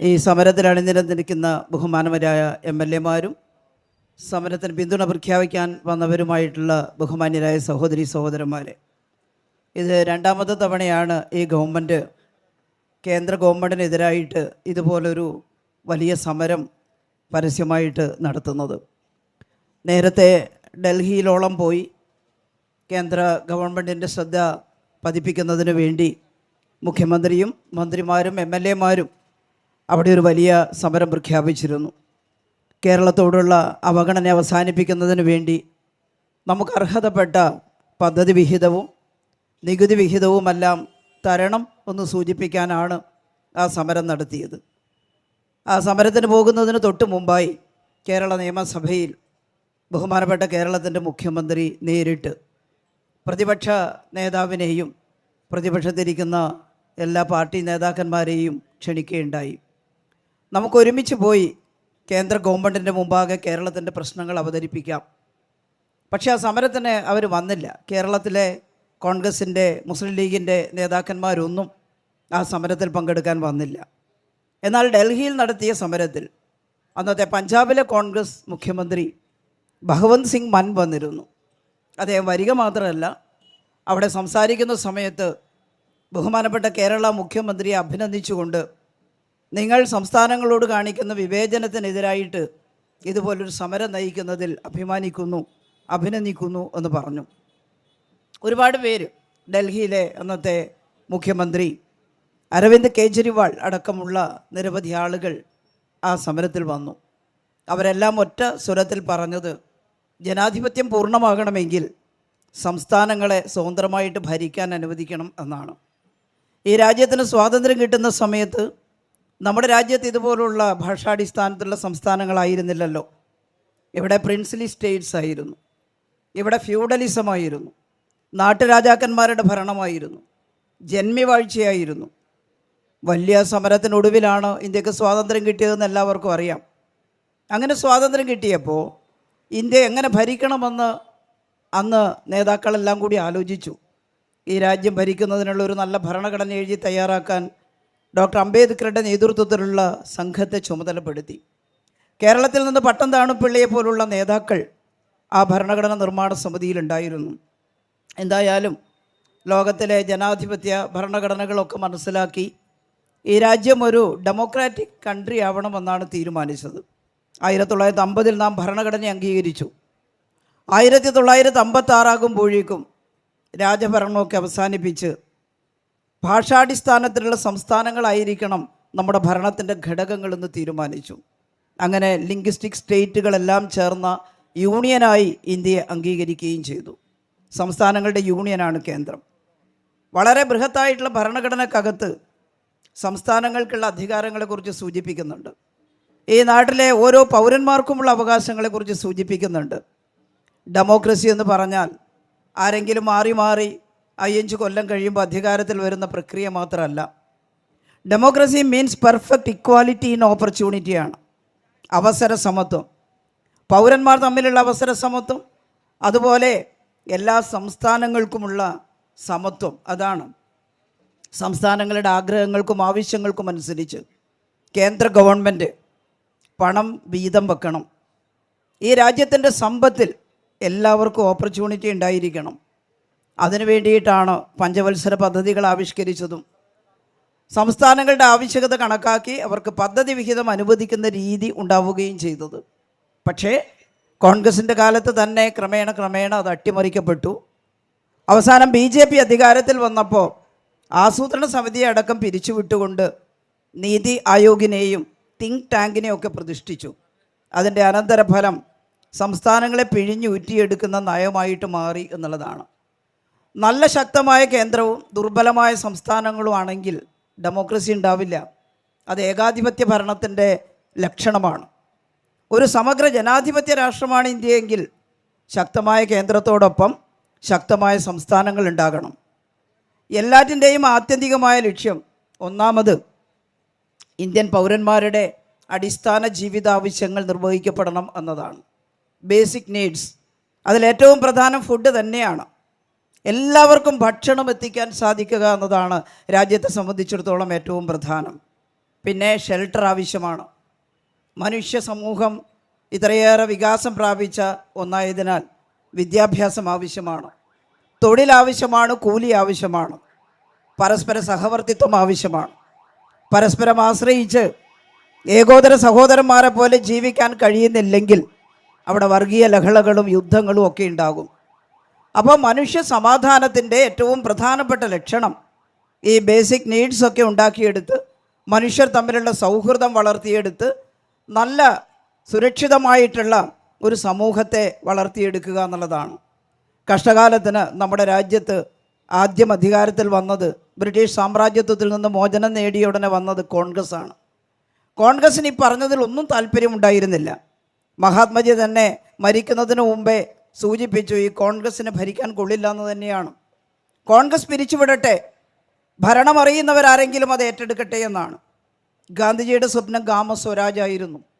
ഈ സമരത്തിൽ അണിനിരന്നിരിക്കുന്ന ബഹുമാനവരായ M L എമാരും സമരത്തിന് പിന്തുണ പ്രഖ്യാപിക്കാൻ വന്നവരുമായിട്ടുള്ള ബഹുമാന്യരായ സഹോദരി സഹോദരന്മാരെ. ഇത് രണ്ടാമത്തെ തവണയാണ് ഈ ഗവൺമെന്റ് കേന്ദ്ര ഗവൺമെന്റിനെതിരായിട്ട് ഇതുപോലൊരു വലിയ സമരം പരസ്യമായിട്ട് നടത്തുന്നത്. നേരത്തെ ഡൽഹിയിലോളം പോയി കേന്ദ്ര ഗവൺമെന്റിന്റെ ശ്രദ്ധ പതിപ്പിക്കുന്നതിന് വേണ്ടി മുഖ്യമന്ത്രിയും മന്ത്രിമാരും എം എൽ എമാരും അവിടെ ഒരു വലിയ സമരം പ്രഖ്യാപിച്ചിരുന്നു. കേരളത്തോടുള്ള അവഗണന അവസാനിപ്പിക്കുന്നതിന് വേണ്ടി നമുക്ക് അർഹതപ്പെട്ട പദ്ധതി വിഹിതവും നികുതി വിഹിതവുമെല്ലാം തരണം എന്ന് സൂചിപ്പിക്കാനാണ് ആ സമരം നടത്തിയത്. ആ സമരത്തിന് പോകുന്നതിന് തൊട്ട് മുമ്പായി കേരള നിയമസഭയിൽ ബഹുമാനപ്പെട്ട കേരളത്തിന്റെ മുഖ്യമന്ത്രി നേരിട്ട് പ്രതിപക്ഷ നേതാവിനെയും പ്രതിപക്ഷത്തിരിക്കുന്ന എല്ലാ പാർട്ടി നേതാക്കന്മാരെയും ക്ഷണിക്കുകയുണ്ടായി. നമുക്ക് ഒരുമിച്ച് പോയി കേന്ദ്ര ഗവൺമെന്റിന്റെ മുമ്പാകെ കേരളത്തിന്റെ പ്രശ്നങ്ങൾ അവതരിപ്പിക്കാം. പക്ഷേ ആ സമരത്തിന് അവർ വന്നില്ല. കേരളത്തിലെ കോൺഗ്രസിന്റെ മുസ്ലിം ലീഗിന്റെ നേതാക്കന്മാരൊന്നും ആ സമരത്തിൽ പങ്കെടുക്കാൻ വന്നില്ല. എന്നാൽ ഡൽഹിയിൽ നടത്തിയ സമരത്തിൽ അന്നത്തെ പഞ്ചാബിലെ കോൺഗ്രസ് മുഖ്യമന്ത്രി ഭഗവന്ത് സിംഗ് മൻ വന്നിരുന്നു. അദ്ദേഹം വരിക മാത്രമല്ല അവിടെ സംസാരിക്കുന്ന സമയത്ത് ബഹുമാനപ്പെട്ട കേരള മുഖ്യമന്ത്രിയെ അഭിനന്ദിച്ചുകൊണ്ട് നിങ്ങൾ സംസ്ഥാനങ്ങളോട് കാണിക്കുന്ന വിവേചനത്തിനെതിരായിട്ട് ഇതുപോലൊരു സമരം നയിക്കുന്നതിൽ അഭിമാനിക്കുന്നു അഭിനന്ദിക്കുന്നു എന്ന് പറഞ്ഞു. ഒരുപാട് പേര് ഡൽഹിയിലെ അന്നത്തെ മുഖ്യമന്ത്രി അരവിന്ദ് കെജ്രിവാൾ അടക്കമുള്ള നിരവധി ആളുകൾ ആ സമരത്തിൽ വന്നു. അവരെല്ലാം ഒറ്റ സ്വരത്തിൽ പറഞ്ഞത് ജനാധിപത്യം പൂർണമാകണമെങ്കിൽ സംസ്ഥാനങ്ങളെ സ്വതന്ത്രമായിട്ട് ഭരിക്കാൻ അനുവദിക്കണം എന്നാണ്. ഈ രാജ്യത്തിന് സ്വാതന്ത്ര്യം കിട്ടുന്ന സമയത്ത് നമ്മുടെ രാജ്യത്ത് ഇതുപോലുള്ള ഭാഷാടിസ്ഥാനത്തിലുള്ള സംസ്ഥാനങ്ങളായിരുന്നില്ലല്ലോ. ഇവിടെ പ്രിൻസിലി സ്റ്റേറ്റ്സ് ആയിരുന്നു. ഇവിടെ ഫ്യൂഡലിസമായിരുന്നു നാട്ടുരാജാക്കന്മാരുടെ ഭരണമായിരുന്നു. ജന്മിവാഴ്ചയായിരുന്നു. വലിയ സമരത്തിനൊടുവിലാണ് ഇന്ത്യയ്ക്ക് സ്വാതന്ത്ര്യം കിട്ടിയതെന്ന് എല്ലാവർക്കും അറിയാം. അങ്ങനെ സ്വാതന്ത്ര്യം കിട്ടിയപ്പോൾ ഇന്ത്യ എങ്ങനെ ഭരിക്കണമെന്ന് അന്ന് നേതാക്കളെല്ലാം കൂടി ആലോചിച്ചു. ഈ രാജ്യം ഭരിക്കുന്നതിനുള്ള ഒരു നല്ല ഭരണഘടന എഴുതി തയ്യാറാക്കാൻ ഡോക്ടർ അംബേദ്കറുടെ നേതൃത്വത്തിലുള്ള സംഘത്തെ ചുമതലപ്പെടുത്തി. കേരളത്തിൽ നിന്ന് പട്ടം താണുപിള്ളിയെ പോലുള്ള നേതാക്കൾ ആ ഭരണഘടന നിർമ്മാണ സമിതിയിലുണ്ടായിരുന്നു. എന്തായാലും ലോകത്തിലെ ജനാധിപത്യ ഭരണഘടനകളൊക്കെ മനസ്സിലാക്കി ഈ രാജ്യം ഒരു ഡെമോക്രാറ്റിക് കൺട്രി ആവണമെന്നാണ് തീരുമാനിച്ചത്. ആയിരത്തി തൊള്ളായിരത്തി അമ്പതിൽ നാം ഭരണഘടന അംഗീകരിച്ചു. ആയിരത്തി തൊള്ളായിരത്തി അമ്പത്താറാകുമ്പോഴേക്കും രാജഭരണമൊക്കെ അവസാനിപ്പിച്ച് ഭാഷാടിസ്ഥാനത്തിലുള്ള സംസ്ഥാനങ്ങളായിരിക്കണം നമ്മുടെ ഭരണത്തിന്റെ ഘടകങ്ങളെന്ന് തീരുമാനിച്ചു. അങ്ങനെ ലിംഗ്വിസ്റ്റിക് സ്റ്റേറ്റുകളെല്ലാം ചേർന്ന യൂണിയനായി ഇന്ത്യയെ അംഗീകരിക്കുകയും ചെയ്തു. സംസ്ഥാനങ്ങളുടെ യൂണിയനാണ് കേന്ദ്രം. വളരെ ബൃഹത്തായിട്ടുള്ള ഭരണഘടനക്കകത്ത് സംസ്ഥാനങ്ങൾക്കുള്ള അധികാരങ്ങളെക്കുറിച്ച് സൂചിപ്പിക്കുന്നുണ്ട്. ഈ നാട്ടിലെ ഓരോ പൗരന്മാർക്കുമുള്ള അവകാശങ്ങളെക്കുറിച്ച് സൂചിപ്പിക്കുന്നുണ്ട്. ഡെമോക്രസി എന്ന് പറഞ്ഞാൽ ആരെങ്കിലും മാറി മാറി അയ്യഞ്ച് കൊല്ലം കഴിയുമ്പോൾ അധികാരത്തിൽ വരുന്ന പ്രക്രിയ മാത്രമല്ല. Democracy means perfect equality in ഓപ്പർച്യൂണിറ്റിയാണ് അവസര സമത്വം. പൗരന്മാർ തമ്മിലുള്ള അവസര സമത്വം അതുപോലെ എല്ലാ സംസ്ഥാനങ്ങൾക്കുമുള്ള സമത്വം അതാണ്. സംസ്ഥാനങ്ങളുടെ ആഗ്രഹങ്ങൾക്കും ആവശ്യങ്ങൾക്കും അനുസരിച്ച് കേന്ദ്ര ഗവൺമെന്റ് പണം വീതം വെക്കണം. ഈ രാജ്യത്തിന്റെ സമ്പത്തിൽ എല്ലാവർക്കും ഓപ്പർച്യൂണിറ്റി ഉണ്ടായിരിക്കണം. അതിനു വേണ്ടിയിട്ടാണ് പഞ്ചവത്സര പദ്ധതികൾ ആവിഷ്കരിച്ചതും. സംസ്ഥാനങ്ങളുടെ ആവശ്യകത കണക്കാക്കി അവർക്ക് പദ്ധതി വിഹിതം അനുവദിക്കുന്ന രീതി ഉണ്ടാവുകയും ചെയ്തത്. പക്ഷേ കോൺഗ്രസിന്റെ കാലത്ത് തന്നെ ക്രമേണ ക്രമേണ അത് അട്ടിമറിക്കപ്പെട്ടു. അവസാനം ബി ജെ പി അധികാരത്തിൽ വന്നപ്പോൾ ആസൂത്രണ സമിതിയെ അടക്കം പിരിച്ചുവിട്ടുകൊണ്ട് നീതി ആയോഗിനെയും തിങ്ക് ടാങ്കിനെയും ഒക്കെ പ്രതിഷ്ഠിച്ചു. അതിന്റെ അനന്തരഫലം സംസ്ഥാനങ്ങളെ പിഴിഞ്ഞൂറ്റിയെടുക്കുന്ന നയമായിട്ട് മാറി എന്നുള്ളതാണ്. നല്ല ശക്തമായ കേന്ദ്രവും ദുർബലമായ സംസ്ഥാനങ്ങളും ആണെങ്കിൽ ഡെമോക്രസി ഉണ്ടാവില്ല. അത് ഏകാധിപത്യ ഭരണത്തിന്റെ ലക്ഷണമാണ്. ഒരു സമഗ്ര ജനാധിപത്യ രാഷ്ട്രമാണ് ഇന്ത്യയെങ്കിൽ ശക്തമായ കേന്ദ്രത്തോടൊപ്പം ശക്തമായ സംസ്ഥാനങ്ങൾ ഉണ്ടാകണം. എല്ലാറ്റിന്റെയും ആത്യന്തികമായ ലക്ഷ്യം ഒന്നാമത് ഇന്ത്യൻ പൗരന്മാരുടെ അടിസ്ഥാന ജീവിതാവശ്യങ്ങൾ നിർവഹിക്കപ്പെടണം എന്നതാണ്. ബേസിക് നീഡ്സ് അതിലേറ്റവും പ്രധാനം ഫുഡ് തന്നെയാണ്. എല്ലാവർക്കും ഭക്ഷണം എത്തിക്കാൻ സാധിക്കുക എന്നതാണ് രാജ്യത്തെ സംബന്ധിച്ചിടത്തോളം ഏറ്റവും പ്രധാനം. പിന്നെ ഷെൽട്ടർ ആവശ്യമാണ്. മനുഷ്യ സമൂഹം ഇത്രയേറെ വികാസം പ്രാപിച്ച ഒന്നായതിനാൽ വിദ്യാഭ്യാസം ആവശ്യമാണ്. തൊഴിൽ ആവശ്യമാണ് കൂലി ആവശ്യമാണ്. പരസ്പര സഹവർത്തിത്വം ആവശ്യമാണ്. പരസ്പരം ആശ്രയിച്ച് ഏകോദര സഹോദരന്മാരെ പോലെ ജീവിക്കാൻ കഴിയുന്നില്ലെങ്കിൽ അവിടെ വർഗീയ ലഹളകളും യുദ്ധങ്ങളും ഒക്കെ ഉണ്ടാകും. അപ്പോൾ മനുഷ്യ സമാധാനത്തിന്റെ ഏറ്റവും പ്രധാനപ്പെട്ട ലക്ഷണം ഈ ബേസിക് നീഡ്സൊക്കെ ഉണ്ടാക്കിയെടുത്ത് മനുഷ്യർ തമ്മിലുള്ള സൗഹൃദം വളർത്തിയെടുത്ത് നല്ല സുരക്ഷിതമായിട്ടുള്ള ഒരു സമൂഹത്തെ വളർത്തിയെടുക്കുക എന്നുള്ളതാണ്. കഷ്ടകാലത്തിന് നമ്മുടെ രാജ്യത്ത് ആദ്യം അധികാരത്തിൽ വന്നത് ബ്രിട്ടീഷ് സാമ്രാജ്യത്വത്തിൽ നിന്ന് മോചനം നേടിയ ഉടനെ വന്നത് കോൺഗ്രസ് ആണ്. കോൺഗ്രസ്സിന് ഈ പറഞ്ഞതിൽ ഒന്നും താല്പര്യമുണ്ടായിരുന്നില്ല. മഹാത്മജി തന്നെ മരിക്കുന്നതിന് മുമ്പേ സൂചിപ്പിച്ചു ഈ കോൺഗ്രസ്സിന് ഭരിക്കാൻ കൊള്ളില്ല എന്ന് തന്നെയാണ്. കോൺഗ്രസ് പിരിച്ചുവിടട്ടെ. ഭരണമറിയുന്നവരാരെങ്കിലും അത് ഏറ്റെടുക്കട്ടെ എന്നാണ്. ഗാന്ധിജിയുടെ സ്വപ്നം ഗാമ സ്വരാജായിരുന്നു